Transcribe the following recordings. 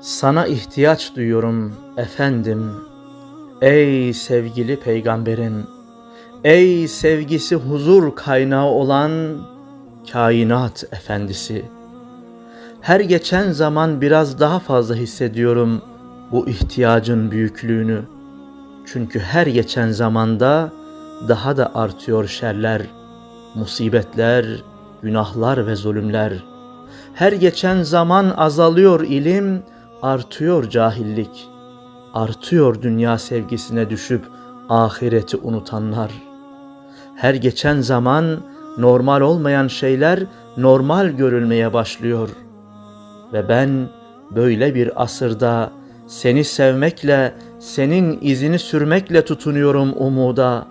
Sana ihtiyaç duyuyorum efendim. Ey sevgili peygamberim. Ey sevgisi huzur kaynağı olan kainat efendisi. Her geçen zaman biraz daha fazla hissediyorum bu ihtiyacın büyüklüğünü. Çünkü her geçen zamanda daha da artıyor şerler, musibetler, günahlar ve zulümler. Her geçen zaman azalıyor ilim, artıyor cahillik. Artıyor dünya sevgisine düşüp ahireti unutanlar. Her geçen zaman normal olmayan şeyler normal görülmeye başlıyor. Ve ben böyle bir asırda seni sevmekle, senin izini sürmekle tutunuyorum umuda.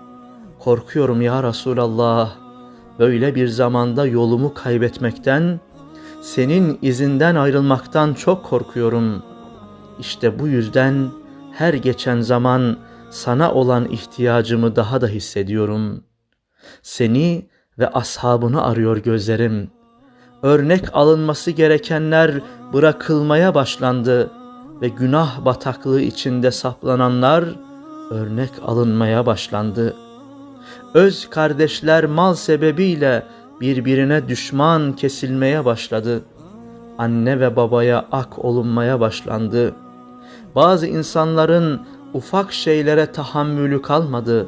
Korkuyorum ya Resulallah. Böyle bir zamanda yolumu kaybetmekten, senin izinden ayrılmaktan çok korkuyorum. İşte bu yüzden her geçen zaman sana olan ihtiyacımı daha da hissediyorum. Seni ve ashabını arıyor gözlerim. Örnek alınması gerekenler bırakılmaya başlandı ve günah bataklığı içinde saplananlar örnek alınmaya başlandı. Öz kardeşler mal sebebiyle birbirine düşman kesilmeye başladı. Anne ve babaya ak olunmaya başlandı. Bazı insanların ufak şeylere tahammülü kalmadı.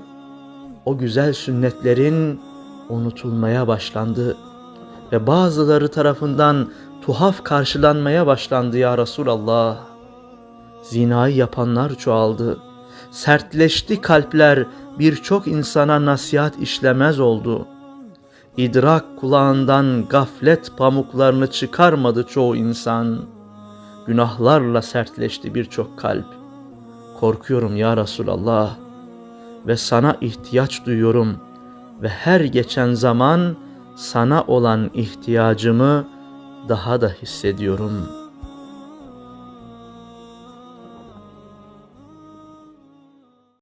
O güzel sünnetlerin unutulmaya başlandı ve bazıları tarafından tuhaf karşılanmaya başlandı ya Resulallah. Zinayı yapanlar çoğaldı. Sertleşti kalpler, birçok insana nasihat işlemez oldu. İdrak kulağından gaflet pamuklarını çıkarmadı çoğu insan. Günahlarla sertleşti birçok kalp. Korkuyorum ya Resulallah ve sana ihtiyaç duyuyorum ve her geçen zaman sana olan ihtiyacımı daha da hissediyorum.''